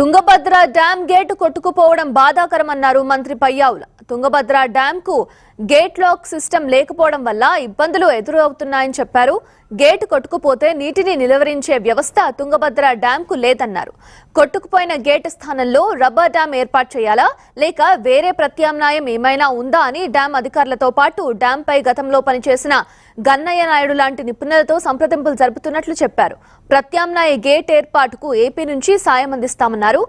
Tungabhadra dam gate కొట్టుకుపోవడం బాధాకరమన్నారు మంత్రి పయ్యావుల. తుంగభద్ర డ్యాం కు గేట్ లాక్ సిస్టమ్ లేకపోవడం వల్ల ఇబ్బందులు ఎదురవుతున్నాయని చెప్పారు. గేటు కొట్టుకుపోతే నీటిని నిలువరించే వ్యవస్థ తుంగభద్ర డ్యాం కు లేదన్నారు. కొట్టుకుపోయిన గేట్ స్థానంలో రబ్బర్ డ్యాం ఏర్పాటు చేయాలా? లేక వేరే ప్రత్యామ్నాయం ఏమైనా ఉందా అని డ్యాం అధికారులతో పాటు డ్యాంపై గతంలో పనిచేసిన గన్నయ్య నాయుడు లాంటి నిపుణులతో సంప్రదింపులు జరుపుతున్నట్లు చెప్పారు. ప్రత్యామ్నాయ గేట్ ఏర్పాటుకు ఏపీ నుంచి సాయం అందిస్తామన్నారు.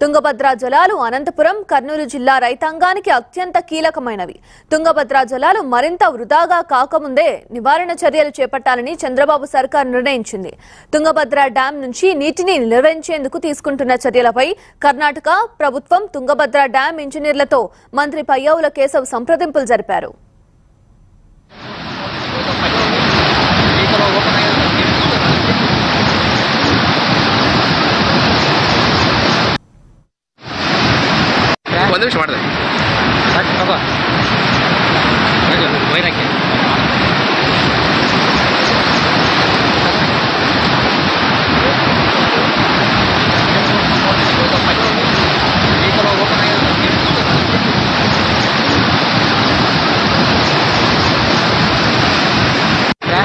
తుంగభద్ర జలాలు అనంతపురం కర్నూలు జిల్లా రైతాంగానికి అత్యంత కీలకమైనవి. తుంగభద్ర జలాలు మరింత వృధాగా కాకముందే నివారణ చర్యలు చేపట్టాలని చంద్రబాబు సర్కార్ నిర్ణయించింది. తుంగభద్ర డ్యాం నుంచి నీటిని నిర్వహించేందుకు తీసుకుంటున్న చర్యలపై కర్ణాటక ప్రభుత్వం తుంగభద్ర డ్యాం ఇంజనీర్లతో మంత్రి పయ్యావుల కేశవ్ సంప్రదింపులు జరిపారు ಒಂದು ನಿಮಿಷ ಮಾಡಿದೆ